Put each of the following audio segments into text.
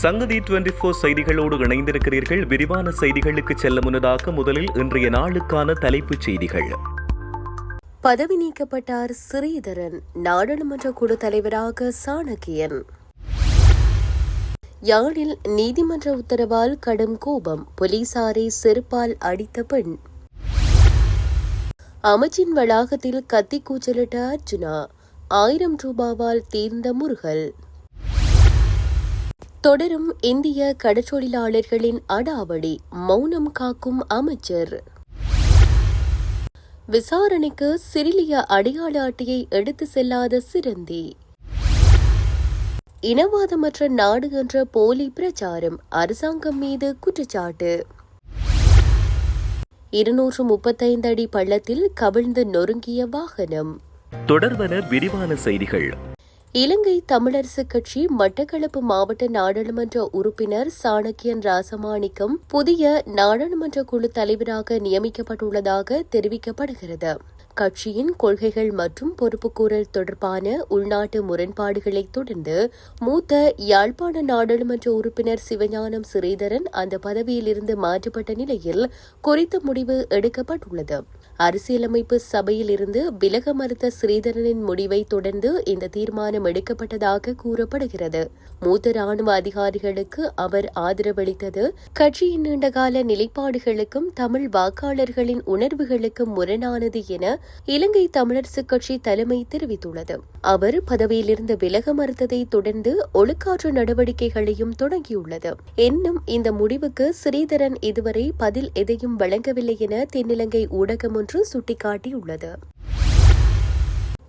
சங்கதி twenty four செய்திகளோடு இணைந்திருக்கிறீர்கள். விரிவான செய்திகளுக்கு செல்ல முன்னதாக முதலில் இன்றைய நாளுக்கான தலைப்புச் செய்திகள். பதவி நீக்கப்பட்டார் ஸ்ரீதரன் நாடாளுமன்ற குழு தலைவராக சாணக்கியன். யாழில் நீதிமன்ற உத்தரவால் கடும் கோபம் போலீசாரை செருப்பால் அடித்த பெண். அமைச்சின் வளாகத்தில் கத்தி கூச்சலிட்ட அர்ஜுனா ஆயிரம் ரூபாவால் தீர்ந்த முருகல். தொடரும் இந்திய கடற்றொழிலாளர்களின் அடாவடி மௌனம் காக்கும் அமைச்சர். விசாரணைக்கு சிறிலிய அடையாள அட்டையை எடுத்து செல்லாத சிறந்தி இனவாதமற்ற நாடு என்ற போலி பிரச்சாரம் அரசாங்கம் மீது குற்றச்சாட்டு. இருநூற்று முப்பத்தைந்து அடி பள்ளத்தில் கவிழ்ந்து நொறுங்கிய வாகனம். தொடர்வன விரிவான செய்திகள். இலங்கை தமிழரசுக் கட்சி மட்டக்களப்பு மாவட்ட நாடாளுமன்ற உறுப்பினர் சாணக்கியன் ராசமாணிக்கம் புதிய நாடாளுமன்ற குழு தலைவராக நியமிக்கப்பட்டுள்ளதாக தெரிவிக்கப்படுகிறது. கட்சியின் கொள்கைகள் மற்றும் பொறுப்புக்கூறல் தொடர்பான உள்நாட்டு முரண்பாடுகளை தொடர்ந்து மூத்த யாழ்ப்பாண நாடாளுமன்ற உறுப்பினர் சிவஞானம் ஸ்ரீதரன் அந்த பதவியிலிருந்து மாற்றப்பட்ட நிலையில் குறித்த முடிவு எடுக்கப்பட்டுள்ளது. அரசியலமைப்பு சபையில் இருந்து விலக மறுத்த ஸ்ரீதரனின் முடிவை தொடர்ந்து இந்த தீர்மானம் எடுக்கப்பட்டதாக கூறப்படுகிறது. மூத்த ராணுவ அதிகாரிகளுக்கு அவர் ஆதரவளித்தது கட்சியின் நீண்டகால நிலைப்பாடுகளுக்கும் தமிழ் வாக்காளர்களின் உணர்வுகளுக்கும் முரணானது என இலங்கை தமிழரசுக் கட்சி தலைமை தெரிவித்துள்ளது. அவர் பதவியிலிருந்து விலக மறுத்ததை தொடர்ந்து ஒழுக்காற்று நடவடிக்கைகளையும் தொடங்கியுள்ளது. என்னும் இந்த முடிவுக்கு ஸ்ரீதரன் இதுவரை பதில் எதையும் வழங்கவில்லை என தென்னிலங்கை ஊடகம் ஒன்று சுட்டிக்காட்டியுள்ளது.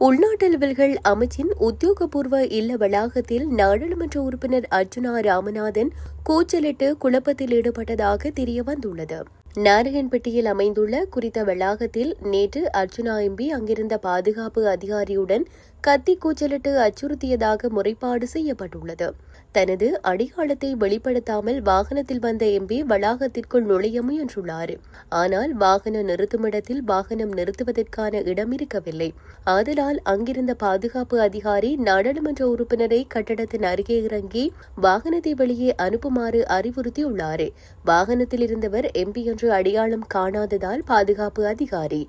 உள்நாட்டலுவல்கள் அமைச்சின் உத்தியோகபூர்வ இல்ல வளாகத்தில் நாடாளுமன்ற உறுப்பினர் அர்ஜுனா ராமநாதன் கூச்சலிட்டு குழப்பத்தில் ஈடுபட்டதாக தெரியவந்துள்ளது. நாரகன்பட்டியில் அமைந்துள்ள குறித்த வளாகத்தில் நேற்று அர்ஜுனா எம்பி அங்கிருந்த பாதுகாப்பு அதிகாரியுடன் கத்தி கூச்சலிட்டு அச்சுறுத்தியதாக முறைப்பாடு செய்யப்பட்டுள்ளது. தனது அடையாளத்தை வெளிப்படுத்தாமல் வாகனத்தில் வந்த எம்பி வளாகத்திற்குள் நுழைய முயன்றுள்ளார். ஆனால் வாகன நிறுத்துமிடத்தில் வாகனம் நிறுத்துவதற்கான இடம் இருக்கவில்லை. ஆதலால் அங்கிருந்த பாதுகாப்பு அதிகாரி நாடாளுமன்ற உறுப்பினரை கட்டடத்தின் அருகே இறங்கி வாகனத்தை வெளியே அனுப்புமாறு அறிவுறுத்தியுள்ளார். வாகனத்தில் இருந்தவர் எம்பி என்று அடையாளம் காணாததால் பாதுகாப்பு அதிகாரி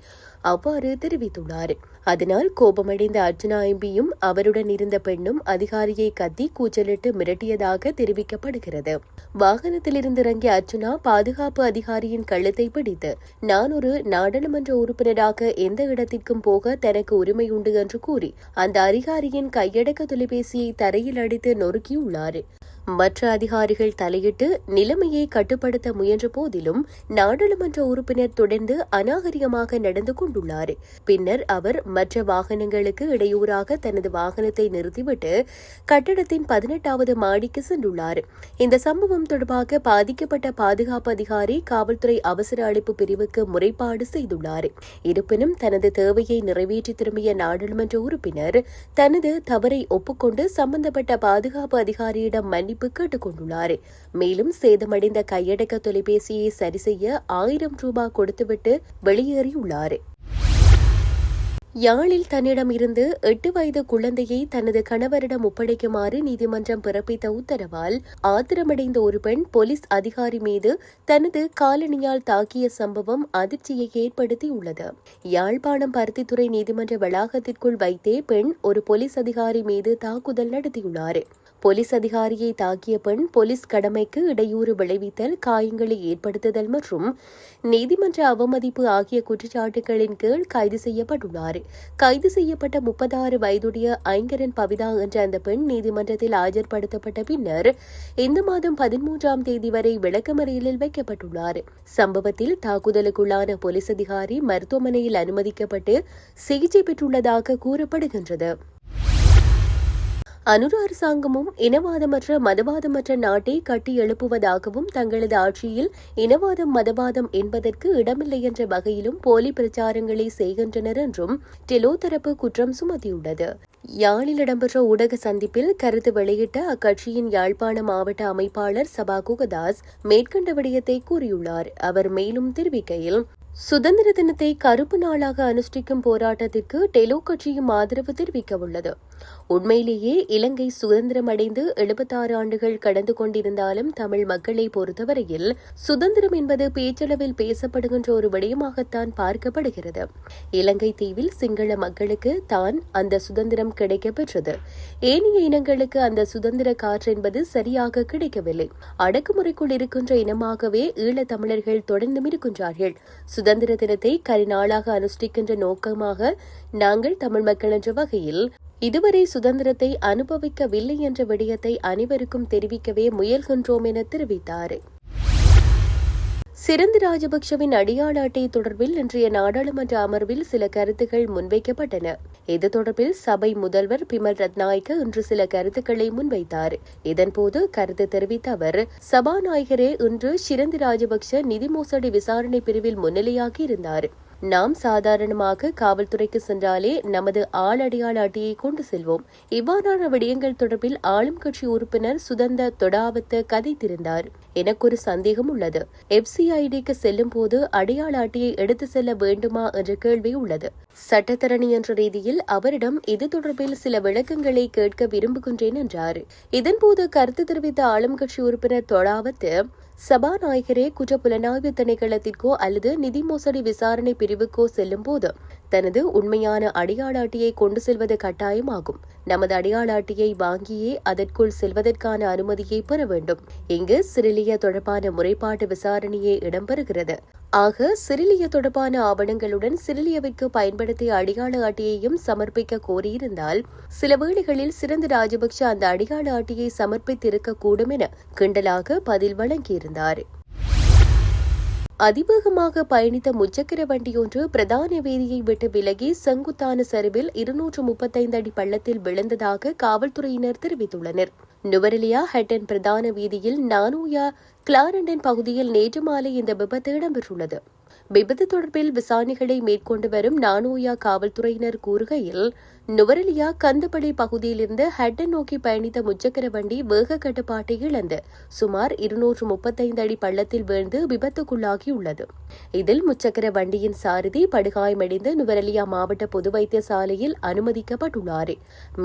அவ்வாறு தெரிவித்துள்ளார். அதனால் கோபமடைந்த அர்ஜுனா எம்பியும் அவருடன் இருந்த பெண்ணும் அதிகாரியை கத்தி கூச்சலிட்டு மிரட்டியதாக தெரிவிக்கப்படுகிறது. வாகனத்திலிருந்து இறங்கிய அர்ஜுனா பாதுகாப்பு அதிகாரியின் கழுத்தை பிடித்து நான் ஒரு நாடாளுமன்ற உறுப்பினராக எந்த இடத்திற்கும் போக தனக்கு உரிமை உண்டு என்று கூறி அந்த அதிகாரியின் கையடக்க தொலைபேசியை தரையில் அடித்து நொறுக்கியுள்ளார். மற்ற அதிகாரிகள் தலையிட்டு நிலைமையை கட்டுப்படுத்த முயன்ற போதிலும் நாடாளுமன்ற உறுப்பினர் தொடர்ந்து அநாகரிகமாக நடந்து கொண்டுள்ளார். பின்னர் அவர் மற்ற வாகனங்களுக்கு இடையூறாக தனது வாகனத்தை நிறுத்திவிட்டு கட்டடத்தின் பதினெட்டாவது மாடிக்கு சென்றுள்ளார். இந்த சம்பவம் தொடர்பாக பாதிக்கப்பட்ட பாதுகாப்பு அதிகாரி காவல்துறை அவசர அழைப்பு பிரிவுக்கு முறைப்பாடு செய்துள்ளார். இருப்பினும் தனது தேவையை நிறைவேற்றி திரும்பிய நாடாளுமன்ற உறுப்பினர் தனது தவறை ஒப்புக்கொண்டு சம்பந்தப்பட்ட பாதுகாப்பு அதிகாரியிடம் மன்னிப்பு மன்னிப்பு கேட்டுக்கொண்டுள்ளார். மேலும் சேதமடைந்த கையடக்க தொலைபேசியை சரி செய்ய ஆயிரம் ரூபாய் கொடுத்துவிட்டு வெளியேறியுள்ளார். யாழில் தன்னிடம் இருந்து எட்டு வயது குழந்தையை தனது கணவரிடம் ஒப்படைக்குமாறு நீதிமன்றம் பிறப்பித்த உத்தரவால் ஆத்திரமடைந்த ஒரு பெண் போலீஸ் அதிகாரி மீது தனது காலணியால் தாக்கிய சம்பவம் அதிர்ச்சியை ஏற்படுத்தியுள்ளது. யாழ்ப்பாணம் பருத்தித்துறை நீதிமன்ற வளாகத்திற்குள் வைத்தே பெண் ஒரு போலீஸ் அதிகாரி மீது தாக்குதல் நடத்தியுள்ளார். போலீஸ் அதிகாரியை தாக்கிய பெண் போலீஸ் கடமைக்கு இடையூறு விளைவித்தல் காயங்களை ஏற்படுத்துதல் மற்றும் நீதிமன்ற அவமதிப்பு ஆகிய குற்றச்சாட்டுகளின் கீழ் கைது செய்யப்பட்டுள்ளார். கைது செய்யப்பட்ட முப்பத்தாறு வயதுடைய ஐங்கரன் பவிதா என்ற அந்த பெண் நீதிமன்றத்தில் ஆஜர்படுத்தப்பட்ட பின்னர் இந்த மாதம் பதிமூன்றாம் தேதி வரை விளக்கமறியலில் வைக்கப்பட்டுள்ளார். சம்பவத்தில் தாக்குதலுக்குள்ளான போலீஸ் அதிகாரி மருத்துவமனையில் அனுமதிக்கப்பட்டு சிகிச்சை பெற்றுள்ளதாக கூறப்படுகின்றது. அனுர அரசாங்கமும் இனவாதமற்ற மதவாதமற்ற நாட்டை கட்டி எழுப்புவதாகவும் தங்களது ஆட்சியில் இனவாதம் மதவாதம் என்பதற்கு இடமில்லை என்ற வகையிலும் போலி பிரச்சாரங்களை செய்கின்றனர் என்றும் டெலோ தரப்பு குற்றம் சுமத்தியுள்ளது. யாழில் இடம்பெற்ற ஊடக சந்திப்பில் கருத்து வெளியிட்ட அக்கட்சியின் யாழ்ப்பாண மாவட்ட அமைப்பாளர் சபா குகதாஸ் மேற்கண்ட விடயத்தை கூறியுள்ளார். அவர் மேலும் தெரிவிக்கையில் சுதந்திர தினத்தை கருப்பு நாளாக அனுஷ்டிக்கும் போராட்டத்திற்கு டெலோ கட்சியும் ஆதரவு தெரிவிக்க உள்ளது உண்மையிலேயே இலங்கை சுதந்திரம் அடைந்து எழுபத்தாறு ஆண்டுகள் கடந்து கொண்டிருந்தாலும் தமிழ் மக்களை பொறுத்தவரையில் சுதந்திரம் என்பது பேச்சளவில் பேசப்படுகின்ற ஒரு விடயமாகத்தான் பார்க்கப்படுகிறது. இலங்கை தீவில் சிங்கள மக்களுக்கு தான் அந்த சுதந்திரம் கிடைக்க பெற்றது ஏனைய இனங்களுக்கு அந்த சுதந்திர காற்று என்பது சரியாக கிடைக்கவில்லை. அடக்குமுறைக்குள் இருக்கின்ற இனமாகவே ஈழத் தமிழர்கள் தொடர்ந்தும் இருக்கின்றார்கள். சுதந்திர தினத்தை கரிநாளாக அனுஷ்டிக்கின்ற நோக்கமாக நாங்கள் தமிழ் மக்கள் என்ற வகையில் இதுவரை சுதந்திரத்தை அனுபவிக்கவில்லை என்ற விடயத்தை அனைவருக்கும் தெரிவிக்கவே முயல்கின்றோம் என தெரிவித்தார். சிறந்து ராஜபக்சவின் அடியாள அட்டை தொடர்பில் இன்றைய நாடாளுமன்ற அமர்வில் சில கருத்துக்கள் முன்வைக்கப்பட்டன. இது தொடர்பில் சபை முதல்வர் பிமல் ரத்நாயக்க இன்று சில கருத்துக்களை முன்வைத்தார். இதன்போது கருத்து தெரிவித்த அவர் சபாநாயகரே இன்று சிறந்து ராஜபக்ச நிதி மோசடி விசாரணை பிரிவில் முன்னிலையாகி இருந்தார். நாம் சாதாரணமாக காவல்துறைக்கு சென்றாலே நமது ஆள் அடையாள அட்டையை கொண்டு செல்வோம். இவ்வாறான விடயங்கள் தொடர்பில் ஆளும் கட்சி உறுப்பினர் சுதந்த தொடாவத்த கதைத்திருந்தார். எனக்கு ஒரு சந்தேகம் உள்ளது. எஃப்சிஐடிக்கு செல்லும் போது அடையாள அட்டையை எடுத்து செல்ல வேண்டுமா என்ற கேள்வி உள்ளது. சட்டத்தரணி என்ற ரீதியில் அவரிடம் இது தொடர்பில் சில விளக்கங்களை கேட்க விரும்புகின்றேன் என்றார். இதன்போது கருத்து தெரிவித்த ஆளும் கட்சி உறுப்பினர் தொழாவத்து சபாநாயகரே குற்ற புலனாய்வு திணைக்களத்திற்கோ அல்லது நிதி மோசடி விசாரணை பிரிவுக்கோ செல்லும் போது தனது உண்மையான அடையாள அட்டையை கொண்டு செல்வது கட்டாயமாகும். நமது அடையாள அட்டையை வாங்கியே அதற்குள் செல்வதற்கான அனுமதியை பெற வேண்டும். இங்கு சிறிலிய தொடர்பான முறைப்பாட்டு விசாரணையே இடம்பெறுகிறது. ஆக சிறிலிய தொடர்பான ஆவணங்களுடன் சிறிலியவிற்கு பயன்படுத்திய அடியாள அட்டையையும் சமர்ப்பிக்க கோரியிருந்தால் சில வேளைகளில் சிறந்த ராஜபக்ஷ அந்த அடையாள அட்டையை சமர்ப்பித்திருக்கக்கூடும் என கிண்டலாக பதில் வழங்கியிருந்தார். அதிவேகமாக பயணித்த முச்சக்கர வண்டியொன்று பிரதான வீதியை விட்டு விலகி செங்குத்தான சரிவில் இருநூற்று முப்பத்தைந்து அடி பள்ளத்தில் விழுந்ததாக காவல்துறையினர் தெரிவித்துள்ளனர். நுவரெலியா ஹெட்டன் பிரதான வீதியில் நானூயா கிளாரண்டன் பகுதியில் நேற்று மாலை இந்த விபத்து இடம்பெற்றுள்ளது. விபத்து தொடர்பில் விசாரணைகளை மேற்கொண்டு வரும் நானோயா காவல்துறையினர் கூறுகையில் நுவரெலியா கந்தப்பளை பகுதியிலிருந்து ஹெட்டன் நோக்கி பயணித்த முச்சக்கர வண்டி வேக கட்டுப்பாட்டை இழந்து சுமார் இருநூற்று முப்பத்தைந்து அடி பள்ளத்தில் வீழ்ந்து விபத்துக்குள்ளாகியுள்ளது. இதில் முச்சக்கர வண்டியின் சாரதி படுகாயமடைந்து நுவரெலியா மாவட்ட பொது வைத்தியசாலையில் அனுமதிக்கப்பட்டுள்ளார்.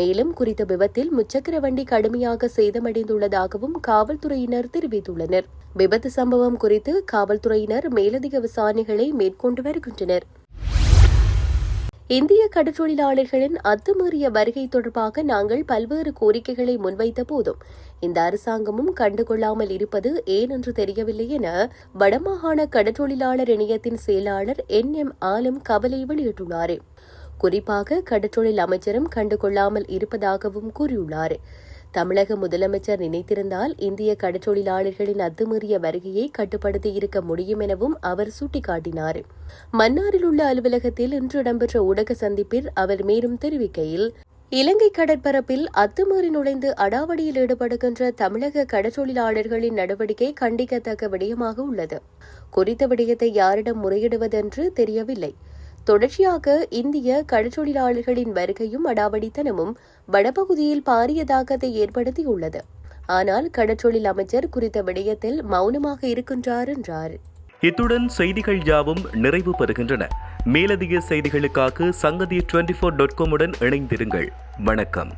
மேலும் குறித்த விபத்தில் முச்சக்கர வண்டி கடுமையாக சேதமடைந்துள்ளதாகவும் காவல்துறையினர் தெரிவித்துள்ளனர். விபத்து சம்பவம் குறித்து காவல்துறையினர் மேலதிக விசாரணைகளை மேற்கொண்டு வருகின்றனர். இந்திய கடற்றொழிலாளர்களின் அத்துமீறிய வருகை தொடர்பாக நாங்கள் பல்வேறு கோரிக்கைகளை முன்வைத்த போதும் இந்த அரசாங்கமும் கண்டுகொள்ளாமல் இருப்பது ஏன் என்று தெரியவில்லை என வடமாகாண கடற்றொழிலாளர் இணையத்தின் செயலாளர் என். எம். ஆலம் கவலை வெளியிட்டுள்ளார். குறிப்பாக கடற்றொழில் அமைச்சரும் கண்டுகொள்ளாமல் இருப்பதாகவும் கூறியுள்ளார். தமிழக முதலமைச்சர் நினைத்திருந்தால் இந்திய கடற்றொழிலாளர்களின் அத்துமீறிய வருகையை கட்டுப்படுத்தி இருக்க முடியும் எனவும் அவர் சுட்டிக்காட்டினார். மன்னாரில் உள்ள அலுவலகத்தில் இன்று இடம்பெற்ற ஊடக சந்திப்பில் அவர் மேலும் தெரிவிக்கையில் இலங்கை கடற்பரப்பில் அத்துமீறி நுழைந்து அடாவடியில் ஈடுபடுகின்ற தமிழக கடற்றொழிலாளர்களின் நடவடிக்கை கண்டிக்கத்தக்க விடயமாக உள்ளது. குறித்த விடயத்தை யாரிடம் முறையிடுவதென்று தெரியவில்லை. தொடர்ச்சியாக இந்திய கடற்றொழிலாளர்களின் வருகையும் அடாவடித்தனமும் வடபகுதியில் பாரிய தாக்கத்தை ஏற்படுத்தியுள்ளது. ஆனால் கடற்றொழில் அமைச்சர் குறித்த விடயத்தில் மௌனமாக இருக்கின்றார் என்றார். இத்துடன் செய்திகள் யாவும் நிறைவு பெறுகின்றன. மேலதிக செய்திகளுக்காக சங்கதி டுவெண்டி ஃபோர் டாட் காமுடன் இணைந்திருங்கள். வணக்கம்.